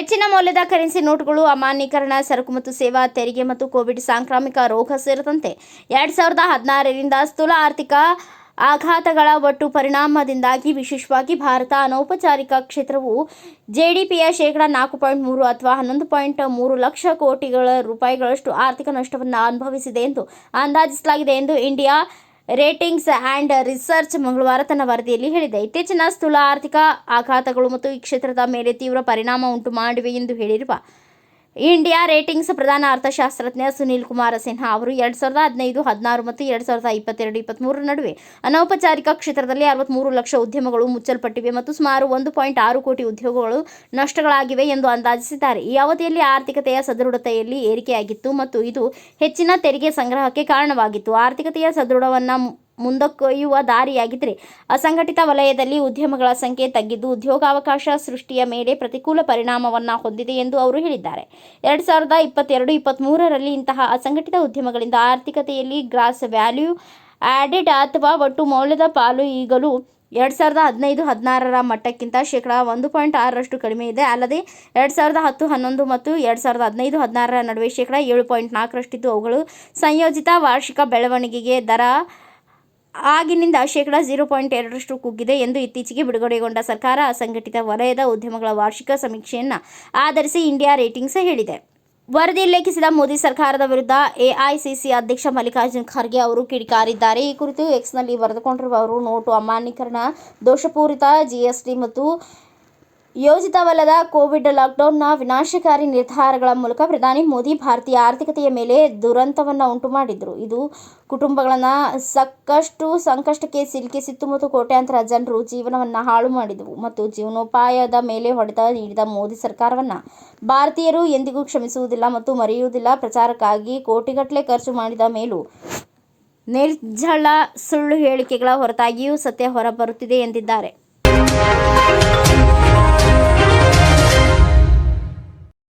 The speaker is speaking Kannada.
ಮೌಲ್ಯದ ಕರೆನ್ಸಿ ನೋಟುಗಳು ಅಮಾನ್ಯೀಕರಣ, ಸರಕು ಮತ್ತು ಸೇವಾ ತೆರಿಗೆ ಮತ್ತು ಕೋವಿಡ್ ಸಾಂಕ್ರಾಮಿಕ ರೋಗ ಸೇರಿದಂತೆ ಎರಡ್ ಸಾವಿರದ ಹದಿನಾರರಿಂದ ಸ್ಥೂಲ ಆರ್ಥಿಕ ಆಘಾತಗಳ ಒಟ್ಟು ಪರಿಣಾಮದಿಂದಾಗಿ ವಿಶೇಷವಾಗಿ ಭಾರತ ಅನೌಪಚಾರಿಕ ಕ್ಷೇತ್ರವು ಜಿಡಿಪಿಯ ಶೇಕಡ ನಾಲ್ಕು ಪಾಯಿಂಟ್ ಮೂರು ಅಥವಾ ಹನ್ನೊಂದು ಪಾಯಿಂಟ್ ಮೂರು ಲಕ್ಷ ಕೋಟಿಗಳ ರೂಪಾಯಿಗಳಷ್ಟು ಆರ್ಥಿಕ ನಷ್ಟವನ್ನು ಅನುಭವಿಸಿದೆ ಎಂದು ಅಂದಾಜಿಸಲಾಗಿದೆ ಎಂದು ಇಂಡಿಯಾ ರೇಟಿಂಗ್ಸ್ ಆ್ಯಂಡ್ ರಿಸರ್ಚ್ ಮಂಗಳವಾರ ತನ್ನ ವರದಿಯಲ್ಲಿ ಹೇಳಿದೆ. ಇತ್ತೀಚಿನ ಸ್ಥೂಲ ಆರ್ಥಿಕ ಆಘಾತಗಳು ಮತ್ತು ಈ ಕ್ಷೇತ್ರದ ಮೇಲೆ ತೀವ್ರ ಪರಿಣಾಮ ಉಂಟು ಮಾಡಿವೆ ಎಂದು ಹೇಳಿರುವ ಇಂಡಿಯಾ ರೇಟಿಂಗ್ಸ್ ಪ್ರಧಾನ ಅರ್ಥಶಾಸ್ತ್ರಜ್ಞ ಸುನೀಲ್ ಕುಮಾರ ಸಿನ್ಹಾ ಅವರು ಎರಡ್ ಸಾವಿರದ ಹದಿನೈದು, ಹದಿನಾರು ಮತ್ತು ಎರಡ್ ಸಾವಿರದ ಇಪ್ಪತ್ತೆರಡು ಇಪ್ಪತ್ತ್ಮೂರರ ನಡುವೆ ಅನೌಪಚಾರಿಕ ಕ್ಷೇತ್ರದಲ್ಲಿ ಅರವತ್ತ್ಮೂರು ಲಕ್ಷ ಉದ್ಯಮಗಳು ಮುಚ್ಚಲ್ಪಟ್ಟಿವೆ ಮತ್ತು ಸುಮಾರು ಒಂದು ಪಾಯಿಂಟ್ ಆರು ಕೋಟಿ ಉದ್ಯೋಗಗಳು ನಷ್ಟಗಳಾಗಿವೆ ಎಂದು ಅಂದಾಜಿಸಿದ್ದಾರೆ. ಈ ಅವಧಿಯಲ್ಲಿ ಆರ್ಥಿಕತೆಯ ಸದೃಢತೆಯಲ್ಲಿ ಏರಿಕೆಯಾಗಿತ್ತು ಮತ್ತು ಇದು ಹೆಚ್ಚಿನ ತೆರಿಗೆ ಸಂಗ್ರಹಕ್ಕೆ ಕಾರಣವಾಗಿತ್ತು. ಆರ್ಥಿಕತೆಯ ಸದೃಢವನ್ನು ಮುಂದೊಯ್ಯುವ ದಾರಿಯಾಗಿದ್ದರೆ ಅಸಂಘಟಿತ ವಲಯದಲ್ಲಿ ಉದ್ಯಮಗಳ ಸಂಖ್ಯೆ ತಗ್ಗಿದ್ದು ಉದ್ಯೋಗಾವಕಾಶ ಸೃಷ್ಟಿಯ ಮೇಲೆ ಪ್ರತಿಕೂಲ ಪರಿಣಾಮವನ್ನು ಹೊಂದಿದೆ ಎಂದು ಅವರು ಹೇಳಿದ್ದಾರೆ. ಎರಡು ಸಾವಿರದ ಇಪ್ಪತ್ತೆರಡು ಇಪ್ಪತ್ತ್ಮೂರರಲ್ಲಿ ಇಂತಹ ಅಸಂಘಟಿತ ಉದ್ಯಮಗಳಿಂದ ಆರ್ಥಿಕತೆಯಲ್ಲಿ ಗ್ರಾಸ್ ವ್ಯಾಲ್ಯೂ ಆಡೆಡ್ ಅಥವಾ ಒಟ್ಟು ಮೌಲ್ಯದ ಪಾಲು ಈಗಲೂ ಎರಡು ಸಾವಿರದ ಹದಿನೈದು, ಹದಿನಾರರ ಮಟ್ಟಕ್ಕಿಂತ ಶೇಕಡ ಒಂದು ಪಾಯಿಂಟ್ ಆರರಷ್ಟು ಕಡಿಮೆ ಇದೆ. ಅಲ್ಲದೆ, ಎರಡು ಸಾವಿರದ ಹತ್ತು, ಹನ್ನೊಂದು ಮತ್ತು ಎರಡು ಸಾವಿರದ ಹದಿನೈದು, ಹದಿನಾರರ ನಡುವೆ ಶೇಕಡ ಏಳು ಪಾಯಿಂಟ್ ನಾಲ್ಕರಷ್ಟಿದ್ದು ಅವುಗಳು ಸಂಯೋಜಿತ ವಾರ್ಷಿಕ ಬೆಳವಣಿಗೆಗೆ ದರ ಆಗಿನಿಂದ ಶೇಕಡ ಝೀರೋ ಪಾಯಿಂಟ್ ಎರಡರಷ್ಟು ಕುಗ್ಗಿದೆ ಎಂದು ಇತ್ತೀಚೆಗೆ ಬಿಡುಗಡೆಗೊಂಡ ಸರ್ಕಾರ ಅಸಂಘಟಿತ ವಲಯದ ಉದ್ಯಮಗಳ ವಾರ್ಷಿಕ ಸಮೀಕ್ಷೆಯನ್ನು ಆಧರಿಸಿ ಇಂಡಿಯಾ ರೇಟಿಂಗ್ಸ್ ಹೇಳಿದೆ. ವರದಿ ಉಲ್ಲೇಖಿಸಿದ ಮೋದಿ ಸರ್ಕಾರದ ವಿರುದ್ಧ ಎಐಸಿಸಿ ಅಧ್ಯಕ್ಷ ಮಲ್ಲಿಕಾರ್ಜುನ್ ಖರ್ಗೆ ಅವರು ಕಿಡಿಕಾರಿದ್ದಾರೆ. ಈ ಕುರಿತು ಎಕ್ಸ್ನಲ್ಲಿ ಬರೆದುಕೊಂಡಿರುವ ಅವರು ನೋಟು ಅಮಾನ್ಯೀಕರಣ, ದೋಷಪೂರಿತ ಜಿಎಸ್ಟಿ ಮತ್ತು ಯೋಜಿತವಲ್ಲದ ಕೋವಿಡ್ ಲಾಕ್ಡೌನ್ನ ವಿನಾಶಕಾರಿ ನಿರ್ಧಾರಗಳ ಮೂಲಕ ಪ್ರಧಾನಿ ಮೋದಿ ಭಾರತೀಯ ಆರ್ಥಿಕತೆಯ ಮೇಲೆ ದುರಂತವನ್ನು ಉಂಟು ಮಾಡಿದ್ರು. ಇದು ಕುಟುಂಬಗಳನ್ನು ಸಾಕಷ್ಟು ಸಂಕಷ್ಟಕ್ಕೆ ಸಿಲುಕಿಸಿತ್ತು ಮತ್ತು ಕೋಟ್ಯಾಂತರ ಜನರು ಜೀವನವನ್ನು ಹಾಳು ಮಾಡಿದವು ಮತ್ತು ಜೀವನೋಪಾಯದ ಮೇಲೆ ಹೊಡೆತ ನೀಡಿದ ಮೋದಿ ಸರ್ಕಾರವನ್ನು ಭಾರತೀಯರು ಎಂದಿಗೂ ಕ್ಷಮಿಸುವುದಿಲ್ಲ ಮತ್ತು ಮರೆಯುವುದಿಲ್ಲ. ಪ್ರಚಾರಕ್ಕಾಗಿ ಕೋಟಿಗಟ್ಟಲೆ ಖರ್ಚು ಮಾಡಿದ ಮೇಲೂ ನಿರ್ಜಳ ಸುಳ್ಳು ಹೇಳಿಕೆಗಳ ಹೊರತಾಗಿಯೂ ಸತ್ಯ ಹೊರಬರುತ್ತಿದೆ ಎಂದಿದ್ದಾರೆ.